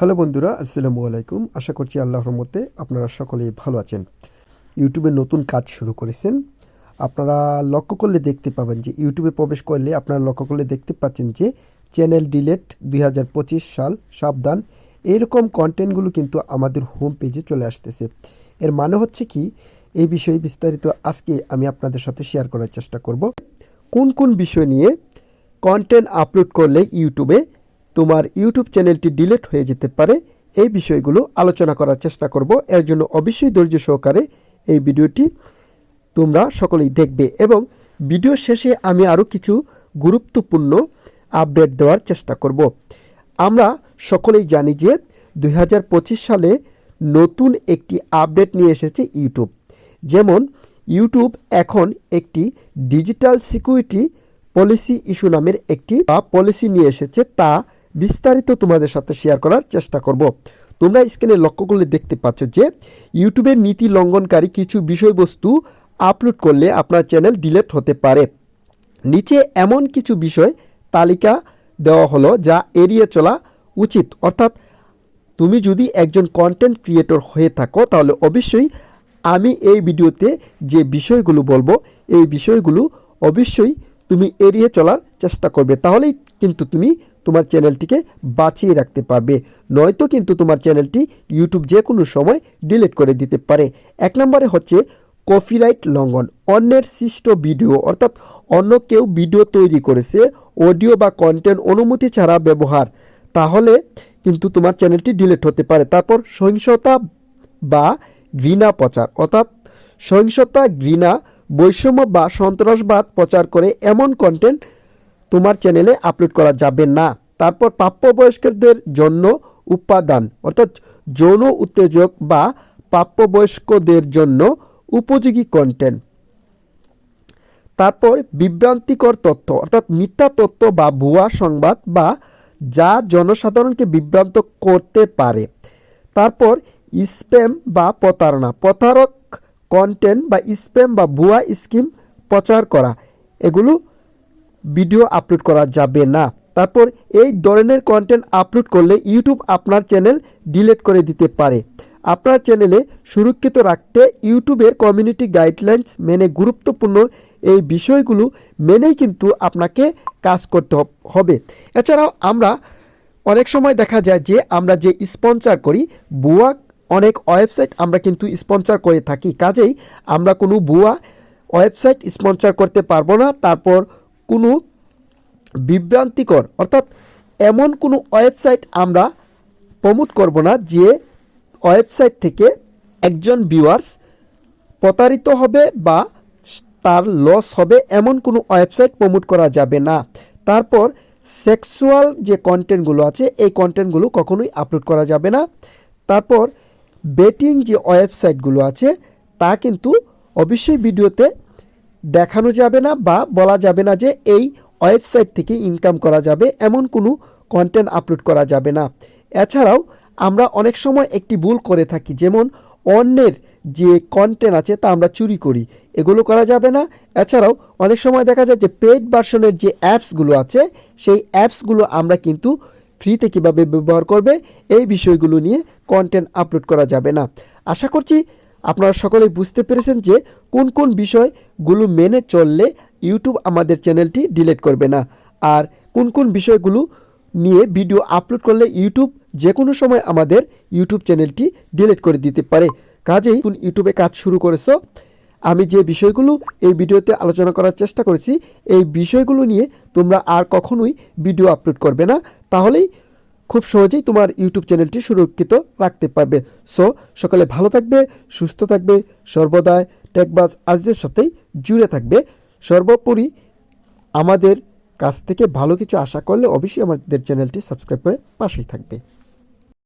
Hello বন্ধুরা, আসসালামু আলাইকুম। আশা করছি আল্লাহর রহমতে আপনারা সকলেই ভালো আছেন। ইউটিউবে নতুন কাজ শুরু করেছেন। আপনারা লক্ষ্য করলে দেখতে পাবেন যে ইউটিউবে প্রবেশ করলে আপনারা লক্ষ্য করলে দেখতে পাচ্ছেন যে চ্যানেল ডিলেট দুই হাজার পঁচিশ সাল সাবধান। এরকম কন্টেন্টগুলো কিন্তু আমাদের হোম পেজে চলে আসতেছে। এর মানে হচ্ছে কি? এই বিষয়ে বিস্তারিত আজকে আমি আপনাদের সাথে শেয়ার করার চেষ্টা করব। কোন কোন বিষয় নিয়ে কন্টেন্ট আপলোড করলে ইউটিউবে তোমার ইউটিউব চ্যানেলটি ডিলিট হয়ে যেতে পারে। এই বিষয়গুলো আলোচনা করার চেষ্টা করব। এর জন্য অবশ্যই ধৈর্য সহকারে এই ভিডিওটি তোমরা সকলেই দেখবে এবং ভিডিও শেষে আমি আরও কিছু গুরুত্বপূর্ণ আপডেট দেওয়ার চেষ্টা করব। আমরা সকলেই জানি যে দু হাজার পঁচিশ সালে নতুন একটি আপডেট নিয়ে এসেছে ইউটিউব। যেমন, ইউটিউব এখন একটি ডিজিটাল সিকিউরিটি পলিসি ইস্যু নামের একটি বা পলিসি নিয়ে এসেছে। তা বিস্তারিত তোমাদের সাথে শেয়ার করার চেষ্টা করব। তোমরা স্ক্রিনে লক্ষ্য করলে দেখতে পাচ্ছ যে ইউটিউবের নীতি লঙ্ঘনকারী কিছু বিষয়বস্তু আপলোড করলে আপনার চ্যানেল ডিলেট হতে পারে। নিচে এমন কিছু বিষয় তালিকা দেওয়া হলো যা এড়িয়ে চলা উচিত। অর্থাৎ, তুমি যদি একজন কন্টেন্ট ক্রিয়েটর হয়ে থাকো, তাহলে অবশ্যই আমি এই ভিডিওতে যে বিষয়গুলো বলব, এই বিষয়গুলো অবশ্যই তুমি এড়িয়ে চলার চেষ্টা করবে। তাহলেই কিন্তু তুমি তোমার চ্যানেলটিকে বাঁচিয়ে রাখতে পারবে। নয়তো কিন্তু তোমার চ্যানেলটি ইউটিউব যে কোনো সময় ডিলিট করে দিতে পারে। এক নম্বরে হচ্ছে কপিরাইট লঙ্ঘন। অন্যের সৃষ্ট ভিডিও অর্থাৎ অন্য কেউ ভিডিও তৈরি করেছে অডিও বা কন্টেন্ট অনুমতি ছাড়া ব্যবহার। তাহলে কিন্তু তোমার চ্যানেলটি ডিলিট হতে পারে। তারপর সহিংসতা বা ঘৃণা প্রচার, অর্থাৎ সহিংসতা, ঘৃণা, বৈষম্য বা সন্ত্রাসবাদ প্রচার করে এমন কন্টেন্ট তোমার চ্যানেলে আপলোড করা যাবে না। তারপর প্রাপ্যবয়স্কদের জন্য উপাদান, অর্থাৎ যৌন উত্তেজক বা প্রাপ্যবয়স্কদের জন্য উপযোগী কন্টেন্ট তারপর বিভ্রান্তিকর তথ্য, অর্থাৎ মিথ্যা তথ্য বা ভুয়া সংবাদ বা যা জনসাধারণকে বিভ্রান্ত করতে পারে। তারপর স্প্যাম বা প্রতারণা, প্রতারক কন্টেন্ট বা স্প্যাম বা ভুয়া স্কিম প্রচার করা, এগুলো ভিডিও আপলোড করা যাবে না। তারপর এই ধরনের কন্টেন্ট আপলোড করলে ইউটিউব আপনার চ্যানেল ডিলিট করে দিতে পারে। আপনার চ্যানেলে সুরক্ষিত রাখতে ইউটিউবের কমিউনিটি গাইডলাইন্স মেনে গুরুত্বপূর্ণ এই বিষয়গুলো মেনেই কিন্তু আপনাকে কাজ করতে হবে এছাড়াও আমরা অনেক সময় দেখা যায় যে আমরা যে স্পন্সর করি, ভুয়া অনেক ওয়েবসাইট আমরা কিন্তু স্পন্সর করে থাকি। কাজেই আমরা কোনো ভুয়া ওয়েবসাইট স্পন্সর করতে পারব না। তারপর কোনো বিভ্রান্তিকর, অর্থাৎ এমন কোনো ওয়েবসাইট আমরা প্রমোট করব না যে ওয়েবসাইট থেকে একজন ভিউয়ার্স প্রতারিত হবে বা তার লস হবে, এমন কোনো ওয়েবসাইট প্রমোট করা যাবে না। তারপর সেক্সুয়াল যে কন্টেন্টগুলো আছে, এই কন্টেন্টগুলো কখনোই আপলোড করা যাবে না। তারপর বেটিং যে ওয়েবসাইটগুলো আছে, তা কিন্তু অবশ্যই ভিডিওতে দেখানো যাবে না বা বলা যাবে না যে এই ওয়েবসাইট থেকে ইনকাম করা যাবে, এমন কোনো কন্টেন্ট আপলোড করা যাবে না। এছাড়াও আমরা অনেক সময় একটি ভুল করে থাকি, যেমন অন্যের যে কন্টেন্ট আছে তা আমরা চুরি করি, এগুলো করা যাবে না। এছাড়াও অনেক সময় দেখা যায় যে পেড ভার্সনের যে অ্যাপসগুলো আছে, সেই অ্যাপসগুলো আমরা কিন্তু ফ্রিতে কীভাবে ব্যবহার করবে, এই বিষয়গুলো নিয়ে কন্টেন্ট আপলোড করা যাবে না। আশা করছি আপনারা সকলেই বুঝতে পেরেছেন যে কোন কোন বিষয়গুলো মেনে চললে ইউটিউব আমাদের চ্যানেলটি ডিলেট করবে না। আর কোন কোন বিষয়গুলো নিয়ে ভিডিও আপলোড করলে ইউটিউব যে কোনো সময় আমাদের ইউটিউব চ্যানেলটি ডিলেট করে দিতে পারে। কাজেই তুমি ইউটিউবে কাজ শুরু করেছ। আমি যে বিষয়গুলো এই ভিডিওতে আলোচনা করার চেষ্টা করেছি, এই বিষয়গুলো নিয়ে তোমরা আর কখনোই ভিডিও আপলোড করবে না। তাহলেই খুব সহজেই তোমার ইউটিউব চ্যানেলটি সুরক্ষিত রাখতে পারবে। সো সকালে ভালো থাকবে, সুস্থ থাকবে, সর্বদাই টেকবাজ আজের সাথেই জুড়ে থাকবে। সর্বোপরি আমাদের কাছ থেকে ভালো কিছু আশা করলে অবশ্যই আমাদের চ্যানেলটি সাবস্ক্রাইব করে পাশেই থাকবে।